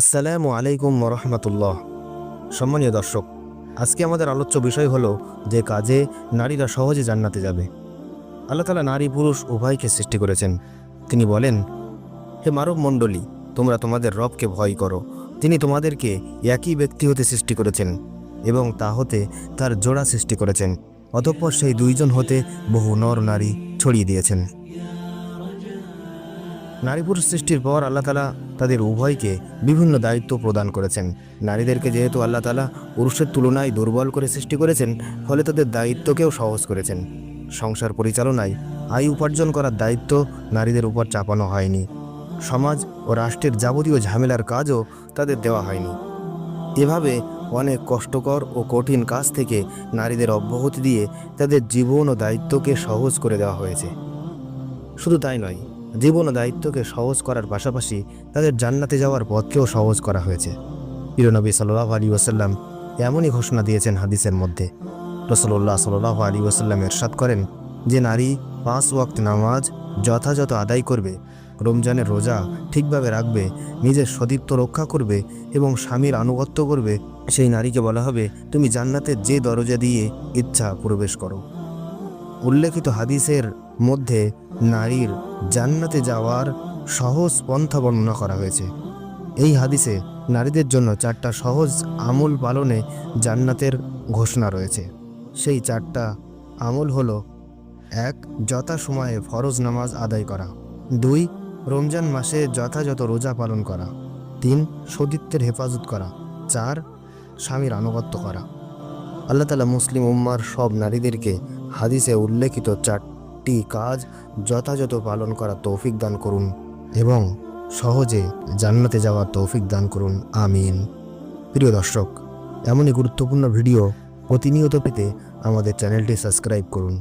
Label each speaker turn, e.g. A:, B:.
A: আসসালামু আলাইকুম রহমতুল্লাহ সম্মানীয় দর্শক, আজকে আমাদের আলোচ্য বিষয় হলো যে কাজে নারীরা সহজে জান্নাতে যাবে। আল্লাহ তালা নারী, পুরুষ উভয়কে সৃষ্টি করেছেন। তিনি বলেন, হে মানব মণ্ডলী, তোমরা তোমাদের রবকে ভয় করো। তিনি তোমাদেরকে একই ব্যক্তি হতে সৃষ্টি করেছেন এবং তা হতে তার জোড়া সৃষ্টি করেছেন, অতঃপর সেই দুইজন হতে বহু নর নারী ছড়িয়ে দিয়েছেন। নারী পুরুষ সৃষ্টির পর আল্লাহ তালা তাদের উভয়কে বিভিন্ন দায়িত্ব প্রদান করেছেন। নারীদেরকে যেহেতু আল্লাহ তালা পুরুষের তুলনায় দুর্বল করে সৃষ্টি করেছেন, ফলে তাদের দায়িত্বকেও সহজ করেছেন। সংসার পরিচালনায় আয় উপার্জন করার দায়িত্ব নারীদের উপর চাপানো হয়নি। সমাজ ও রাষ্ট্রের যাবতীয় ঝামেলার কাজও তাদের দেওয়া হয়নি। এভাবে অনেক কষ্টকর ও কঠিন কাজ থেকে নারীদের অব্যাহতি দিয়ে তাদের জীবন ও দায়িত্বকে সহজ করে দেওয়া হয়েছে। শুধু তাই নয় জীবন দায়িত্বকে সহজ করার পাশাপাশি তাদের জান্নাতে যাওয়ার পথকেও সহজ করা হয়েছে। প্রিয়নবী সাল্লাহ আলী ওসাল্লাম এমনই ঘোষণা দিয়েছেন হাদিসের মধ্যে। রসল্লাহ সাল্লাহ আলী ওসাল্লাম এরশাদ করেন যে, নারী পাঁচ ওয়াক্ত নামাজ যথাযথ আদায় করবে, রমজানের রোজা ঠিকভাবে রাখবে, নিজের সতীত্ব রক্ষা করবে এবং স্বামীর আনুগত্য করবে। সেই নারীকে বলা হবে, তুমি জান্নাতের যে দরজা দিয়ে ইচ্ছা প্রবেশ করো। উল্লেখিত হাদিসের মধ্যে নারীর জান্নাতে যাওয়ার সহজ পন্থা বর্ণনা করা হয়েছে। এই হাদিসে নারীদের জন্য চারটা সহজ আমল পালনে জান্নাতের ঘোষণা রয়েছে। সেই চারটা আমল হলো, এক যথাসময়ে ফরজ নামাজ আদায় করা। দুই, রমজান মাসে যথাযথ রোজা পালন করা। তিন, সতীত্বের হেফাজত করা। চার, স্বামীর আনুগত্য করা। আল্লাহ তালা মুসলিম উম্মার সব নারীদেরকে হাদিসে উল্লেখিত চারটি কাজ যথাযথ পালন করা তৌফিক দান করুন এবং সহজে জান্নাতে যাওয়ার তৌফিক দান করুন। আমিন। প্রিয় দর্শক, এমনই গুরুত্বপূর্ণ ভিডিও প্রতিনিয়ত পেতে আমাদের চ্যানেলটি সাবস্ক্রাইব করুন।